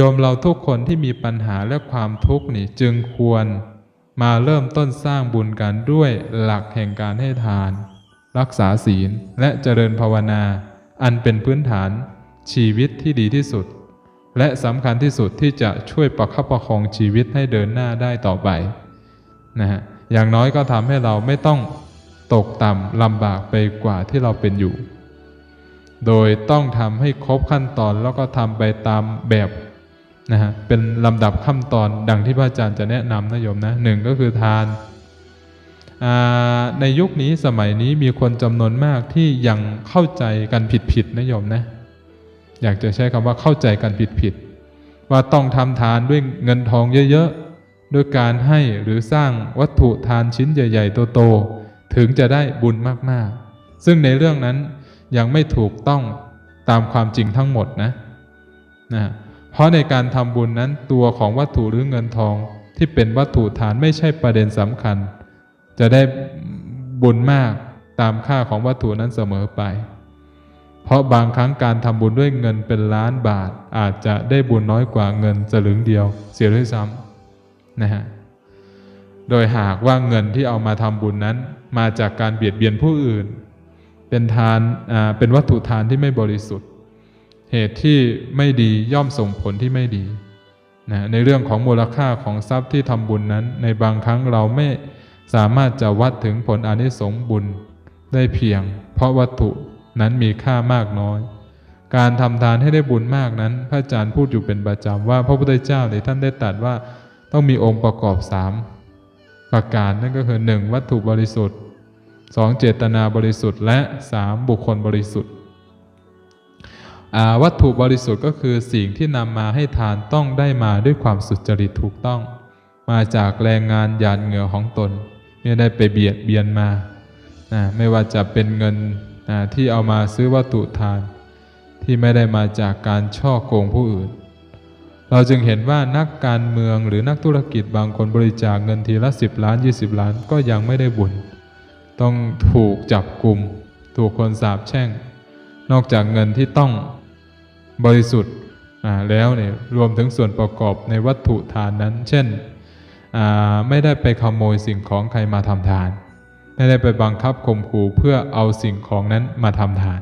โยมเราทุกคนที่มีปัญหาและความทุกข์นี่จึงควร มาเริ่มต้นสร้างบุญกันด้วยหลักแห่งการให้ทาน รักษาศีลและเจริญภาวนา อันเป็นพื้นฐานชีวิตที่ดีที่สุด และสำคัญที่สุดที่จะช่วยประคับประคองชีวิตให้เดินหน้าได้ต่อไปนะฮะอย่างน้อยก็ทำให้เราไม่ต้องตกต่ำลำบากไปกว่าที่เราเป็นอยู่ โดยต้องทำให้ครบขั้นตอนแล้วก็ทำไปตามแบบ นะฮะเป็นลำดับขั้นตอนดังที่พระอาจารย์จะแนะนำนะโยมนะหนึ่งก็คือทาน ในยุคนี้สมัยนี้มีคนจำนวนมากที่ยังเข้าใจกันผิดๆนะโยมนะ อยากจะใช้คำว่าเข้าใจกันผิดๆว่าต้องทำทานด้วยเงินทองเยอะๆด้วยการให้หรือสร้างวัตถุทานชิ้นใหญ่ ๆ โตๆถึงจะได้บุญมากๆ ซึ่งในเรื่องนั้นยังไม่ถูกต้องตามความจริงทั้งหมดนะนะ ราะในการทำบุญนั้นตัวของวัตถุหรือเงินทองที่เป็นวัตถุฐานไม่ใช่ประเด็นสำคัญ จะได้บุญมากตามค่าของวัตถุนั้นเสมอไป เพราะบางครั้งการทำบุญด้วยเงินเป็นล้านบาท อาจจะได้บุญน้อยกว่าเงินสลึงเดียว เสียด้วยซ้ำนะฮะโดยหากว่าเงินที่เอามาทำบุญนั้น มาจากการเบียดเบียนผู้อื่น เป็นทานอ่าเป็นวัตถุทานที่ไม่บริสุทธิ์ เหตุที่ไม่ดีย่อมส่งผลที่ไม่ดีนะในเรื่องของมูลค่าของทรัพย์ที่ทำบุญนั้น ในบางครั้งเราไม่สามารถจะวัดถึงผลอนิสงส์บุญได้เพียง เพราะวัตถุนั้นมีค่ามากน้อย การทำทานให้ได้บุญมากนั้น พระอาจารย์พูดอยู่เป็นประจำว่าพระพุทธเจ้าเนี่ยท่านได้ตรัสว่าต้องมีองค์ประกอบสามประการนั่นก็คือหนึ่งวัตถุบริสุทธิ์สองเจตนาบริสุทธิ์และสามบุคคลบริสุทธิ์ วัตถุบริสุทธิ์ก็คือสิ่งที่นำมาให้ทานต้องได้มาด้วยความสุจริตถูกต้อง มาจากแรงงานหยาดเหงื่อของตนไม่ได้ไปเบียดเบียนมานะไม่ว่าจะเป็นเงินนะที่เอามาซื้อวัตถุทาน ที่ไม่ได้มาจากการช่อโกงผู้อื่น เราจึงเห็นว่านักการเมืองหรือนักธุรกิจบางคนบริจาคเงินทีละ 10 ล้าน 20 ล้านก็ยังไม่ได้บุญ ต้องถูกจับกลุ่ม ถูกคนสาปแช่ง นอกจากเงินที่ต้อง บริสุทธิ์แล้วเนี่ยรวมถึงส่วนประกอบในวัตถุทานนั้น เช่นไม่ได้ไปขโมยสิ่งของใครมาทำทาน ไม่ได้ไปบังคับข่มขู่เพื่อเอาสิ่งของนั้นมาทำทาน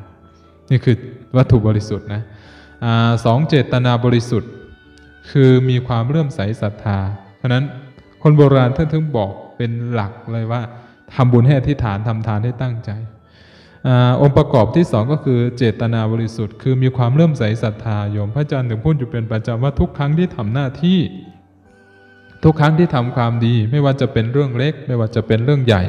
นี่คือวัตถุบริสุทธิ์นะอสองเจตนาบริสุทธิ์ คือมีความเลื่อมใสศรัทธา เพราะนั้นคนโบราณท่านถึงบอกเป็นหลักเลยว่าทำบุญให้อธิษฐานทำทานให้ตั้งใจ องค์ประกอบที่สองก็คือเจตนาบริสุทธิ์ คือมีความเลื่อมใสศรัทธาโยม พระอาจารย์ถึงพูดอยู่เป็นประจำว่าทุกครั้งที่ทำหน้าที่ ทุกครั้งที่ทำความดี ไม่ว่าจะเป็นเรื่องเล็ก ไม่ว่าจะเป็นเรื่องใหญ่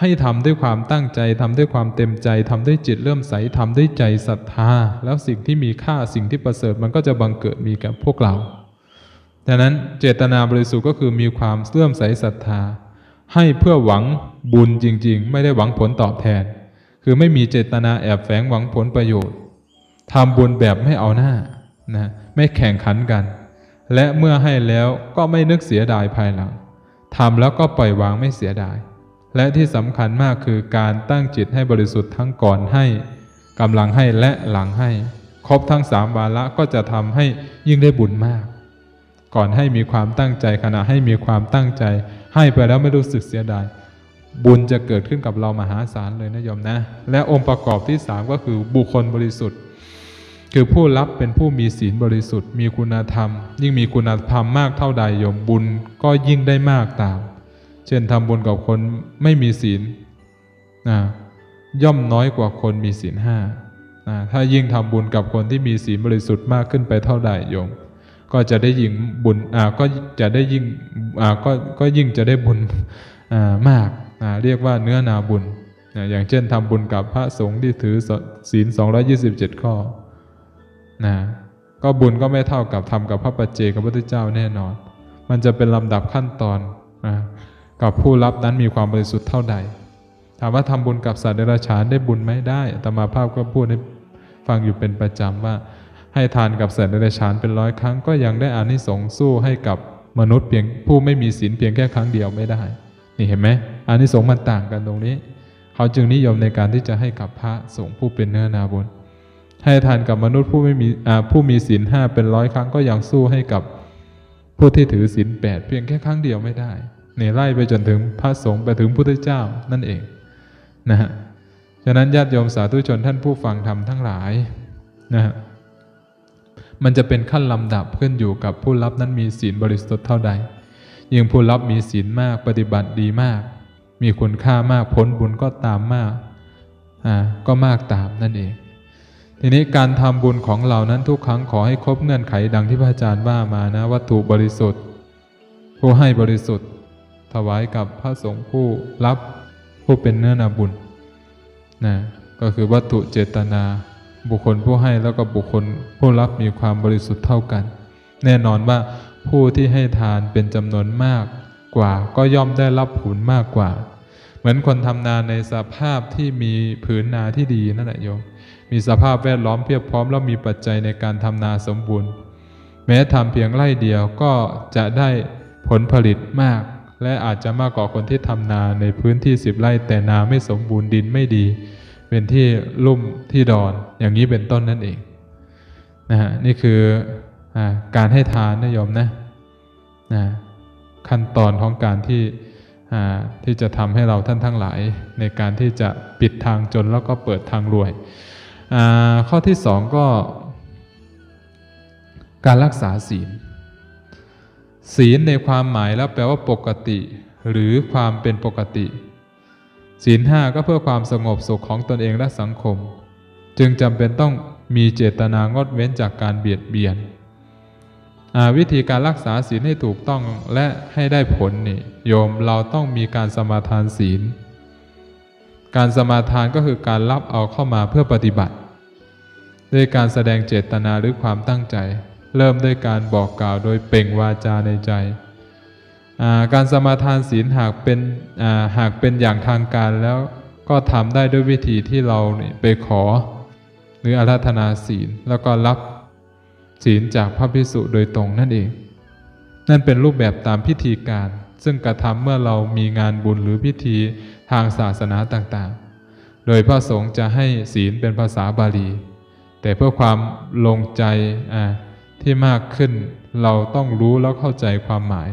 ให้ทำด้วยความตั้งใจทำด้วยความเต็มใจทำด้วยจิตเริ่มใสทำด้วยใจศรัทธา แล้วสิ่งที่มีค่าสิ่งที่ประเสริฐมันก็จะบังเกิดมีกับพวกเราดังนั้นเจตนาบริสุทธิ์ก็คือมีความเลื่อมใสศรัทธา ให้เพื่อหวังบุญจริง ๆ ไม่ได้หวังผลตอบแทน คือไม่มีเจตนาแอบแฝงหวังผลประโยชน์ทำบุญแบบไม่เอาหน้านะไม่แข่งขันกัน และเมื่อให้แล้วก็ไม่นึกเสียดายภายหลังทำแล้วก็ปล่อยวางไม่เสียดาย และที่สำคัญมากคือการตั้งจิตให้บริสุทธิ์ทั้งก่อนให้กำลังให้และหลังให้ ครบทั้งสามวาระก็จะทำให้ยิ่งได้บุญมาก ก่อนให้มีความตั้งใจขณะให้มีความตั้งใจ ให้ไปแล้วไม่รู้สึกเสียดาย บุญจะเกิดขึ้นกับเรามหาศาลเลยนะโยมนะ และองค์ประกอบที่สามก็คือบุคคลบริสุทธิ์ คือผู้รับเป็นผู้มีศีลบริสุทธิ์ มีคุณธรรม ยิ่งมีคุณธรรมมากเท่าใดโยมบุญก็ยิ่งได้มากตาม เช่นทำบุญกับคนไม่มีศีลนะย่อมน้อยกว่าคนมีศีลห้านะถ้ายิ่งทำบุญกับคนที่มีศีลบริสุทธิ์มากขึ้นไปเท่าใดโยม ก็จะได้ยิ่งบุญอ่าก็จะได้ยิ่งอ่าก็ก็ยิ่งจะได้บุญอ่ามาก เรียกว่าเนื้อนาบุญนะอย่างเช่นทำบุญกับพระสงฆ์ที่ถือศีล 227 ข้อนะก็บุญก็ไม่เท่ากับทำกับพระปัจเจกพระพุทธเจ้าแน่นอน มันจะเป็นลำดับขั้นตอนนะกับผู้รับนั้นมีความบริสุทธิ์เท่าใด ถามว่าทำบุญกับสัตว์เดรัจฉานได้บุญไหมได้อาตมาภาพก็พูดให้ฟังอยู่เป็นประจำว่า ให้ทานกับสัตว์เดรัจฉานเป็นร้อยครั้งก็ยังได้อานิสงส์สู้ให้กับมนุษย์เพียงผู้ไม่มีศีลเพียงแค่ครั้งเดียวไม่ได้ นี่เห็นไหมอานิสงส์มันต่างกันตรงนี้ เขาจึงนิยมในการที่จะให้กับพระสงฆ์ผู้เป็นเนื้อนาบุญ ให้ทานกับมนุษย์ผู้ไม่มีผู้มีศีลห้าเป็นร้อยครั้งก็ยังสู้ให้กับผู้ที่ถือศีลแปดเพียงแค่ครั้งเดียวไม่ได้เนี่ยไล่ไปจนถึงพระสงฆ์ไปถึงพุทธเจ้านั่นเองนะฮะฉะนั้นญาติโยมสาธุชนท่านผู้ฟังธรรมทั้งหลายนะฮะมันจะเป็นขั้นลำดับขึ้นอยู่กับผู้รับนั้นมีศีลบริสุทธิ์เท่าใด ยิ่งผู้รับมีศีลมากปฏิบัติดีมาก มีคุณค่ามากผลบุญก็ตามมากอ่าก็มากตามนั่นเอง ทีนี้การทำบุญของเรานั้นทุกครั้งขอให้ครบเงื่อนไขดังที่พระอาจารย์ว่ามานะ วัตถุบริสุทธิ์ ผู้ให้บริสุทธิ์ ถวายกับพระสงฆ์ผู้รับผู้เป็นเนื้อนาบุญนะก็คือวัตถุเจตนา บุคคลผู้ให้แล้วก็บุคคลผู้รับมีความบริสุทธิ์เท่ากัน แน่นอนว่า ผู้ที่ให้ทานเป็นจำนวนมากกว่า ก็ย่อมได้รับผลมากกว่า เหมือนคนทำนาในสภาพที่มีผืนนาที่ดีนั่นแหละโยมมีสภาพแวดล้อมเพียบพร้อมแล้วมีปัจจัยในการทำนาสมบูรณ์ แม้ทำเพียงไร่เดียวก็จะได้ผลผลิตมาก และอาจจะมากกว่าคนที่ทำนาในพื้นที่สิบไร่แต่นาไม่สมบูรณ์ดินไม่ดี เป็นที่ลุ่มที่ดอนอย่างนี้เป็นต้นนั่นเองนะฮะนี่คือ การให้ทานนะโยมนะนะขั้นตอนของการที่ที่จะทำให้เราท่านทั้งหลาย ในการที่จะปิดทางจนแล้วก็เปิดทางรวย ข้อที่สองก็การรักษาศีล ศีลในความหมายแล้วแปลว่าปกติ หรือความเป็นปกติ ศีลห้าก็เพื่อความสงบสุขของตนเองและสังคม จึงจำเป็นต้องมีเจตนางดเว้นจากการเบียดเบียน วิธีการรักษาศีลให้ถูกต้องและให้ได้ผลนี่โยมเราต้องมีการสมาทานศีล การสมาทานก็คือการรับเอาเข้ามาเพื่อปฏิบัติ ด้วยการแสดงเจตนาหรือความตั้งใจ เริ่มด้วยการบอกกล่าวโดยเป่งวาจาในใจการสมาทานศีลหากเป็นาหากเป็นอย่างทางการแล้วก็ทำได้ด้วยวิธีที่เราไปขอ หรืออาราธนาศีลแล้วก็รับ ศีลจากพระภิกษุโดยตรงนั่นเอง นั่นเป็นรูปแบบตามพิธีการ ซึ่งกระทำเมื่อเรามีงานบุญหรือพิธีทางศาสนาต่างๆ โดยพระสงฆ์จะให้ศีลเป็นภาษาบาลี แต่เพื่อความลงใจที่มากขึ้นเราต้องรู้แล้วเข้าใจความหมาย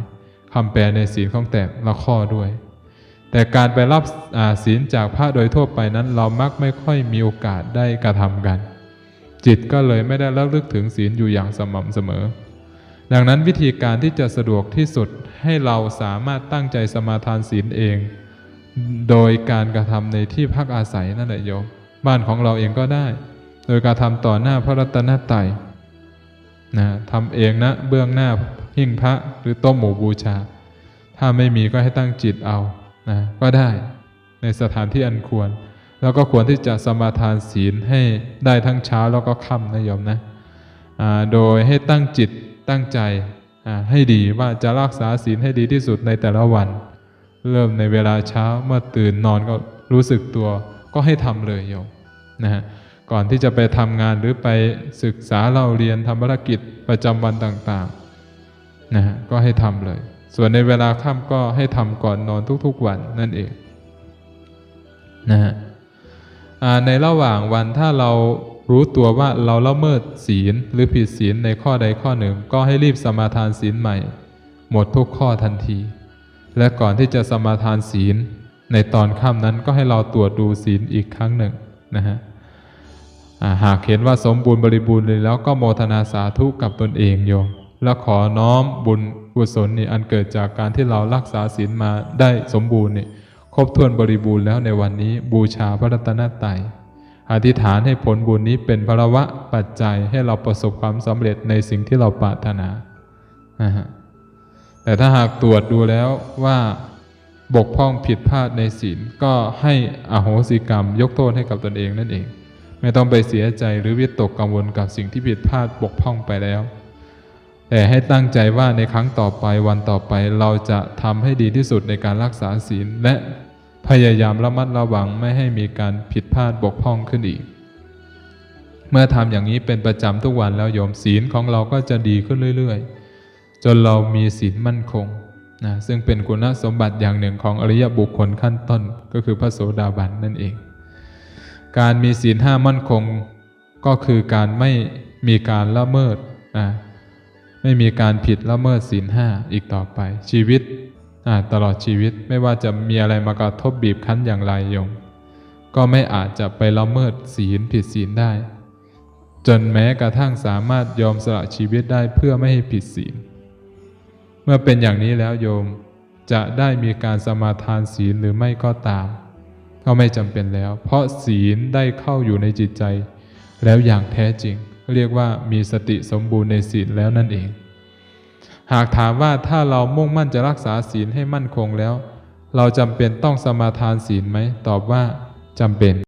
คำแปลในศีลของแต่ละข้อด้วย แต่การไปรับศีลจากพระโดยทั่วไปนั้นเรามักไม่ค่อยมีโอกาสได้กระทำกัน จิตก็เลยไม่ได้ระลึกถึงศีลอยู่อย่างสม่ำเสมอ ดังนั้นวิธีการที่จะสะดวกที่สุดให้เราสามารถตั้งใจสมาทานศีลเอง โดยการกระทำในที่พักอาศัยนั่นแหละโยมบ้านของเราเองก็ได้ โดยการทำต่อหน้าพระรัตนตรัยนะทำเองนะเบื้องหน้าหิ้งพระหรือโต้มหมู่บูชา ถ้าไม่มีก็ให้ตั้งจิตเอานะก็ได้ในสถานที่อันควร แล้วก็ควรที่จะสมาทานศีลให้ได้ทั้งเช้าแล้วก็ค่ำนะโยมนะโดยให้ตั้งจิตตั้งใจให้ดีว่าจะรักษาศีลให้ดีที่สุดในแต่ละวัน เริ่มในเวลาเช้าเมื่อตื่นนอนก็รู้สึกตัวก็ให้ทำเลยโยมนะฮะก่อนที่จะไปทำงานหรือไปศึกษาเราเรียนทำภารกิจประจำวันต่างๆนะฮะก็ให้ทำเลย ส่วนในเวลาค่ำก็ให้ทำก่อนนอนทุกๆวันนั่นเองนะฮะ ในระหว่างวันถ้าเรารู้ตัวว่าเราละเมิดศีลหรือผิดศีลในข้อใดข้อหนึ่ง ก็ให้รีบสมาทานศีลใหม่ หมดทุกข้อทันที และก่อนที่จะสมาทานศีล ในตอนค่ำนั้นก็ให้เราตรวจดูศีลอีกครั้งหนึ่งนะฮะหากเห็นว่าสมบูรณ์บริบูรณ์เลยแล้วก็โมทนาสาธุกับตนเองโยม แล้วขอน้อมบุญกุศลนี่อันเกิดจากการที่เรารักษาศีลมาได้สมบูรณ์นี่ ครบถ้วนบริบูรณ์แล้วในวันนี้บูชาพระรัตนตรัยอธิษฐานให้ผลบุญนี้เป็นพระวะปัจจัยให้เราประสบความสำเร็จในสิ่งที่เราปรารถนานะฮะแต่ถ้าหากตรวจดูแล้วว่าบกพร่องผิดพลาดในศีลก็ให้อโหสิกรรม ยกโทษให้กับตนเองนั่นเอง ไม่ต้องไปเสียใจหรือวิตกกังวลกับสิ่งที่ผิดพลาดบกพร่องไปแล้ว แต่ให้ตั้งใจว่าในครั้งต่อไปวันต่อไปเราจะทำให้ดีที่สุดในการรักษาศีลและ พยายามระมัดระวังไม่ให้มีการผิดพลาดบกพร่องขึ้นอีก เมื่อทำอย่างนี้เป็นประจำทุกวันแล้วโยมศีลของเราก็จะดีขึ้นเรื่อยๆ จนเรามีศีลมั่นคงนะซึ่งเป็นคุณสมบัติอย่างหนึ่งของอริยบุคคลขั้นต้นก็คือพระโสดาบันนั่นเอง การมีศีลห้ามั่นคงก็คือการไม่มีการละเมิดนะไม่มีการผิดละเมิดศีลห้าอีกต่อไป ชีวิต ตลอดชีวิตไม่ว่าจะมีอะไรมากระทบบีบคั้นอย่างไรโยม ก็ไม่อาจจะไปละเมิดศีลผิดศีลได้ จนแม้กระทั่งสามารถยอมสละชีวิตได้เพื่อไม่ให้ผิดศีล เมื่อเป็นอย่างนี้แล้วโยมจะได้มีการสมาทานศีลหรือไม่ก็ตาม ก็ไม่จำเป็นแล้ว เพราะศีลได้เข้าอยู่ในจิตใจ แล้วอย่างแท้จริง เรียกว่ามีสติสมบูรณ์ในศีลแล้วนั่นเอง หากถามว่าถ้าเรามุ่งมั่นจะรักษาศีลให้มั่นคงแล้ว เราจำเป็นต้องสมาทานศีลไหม ตอบว่าจำเป็น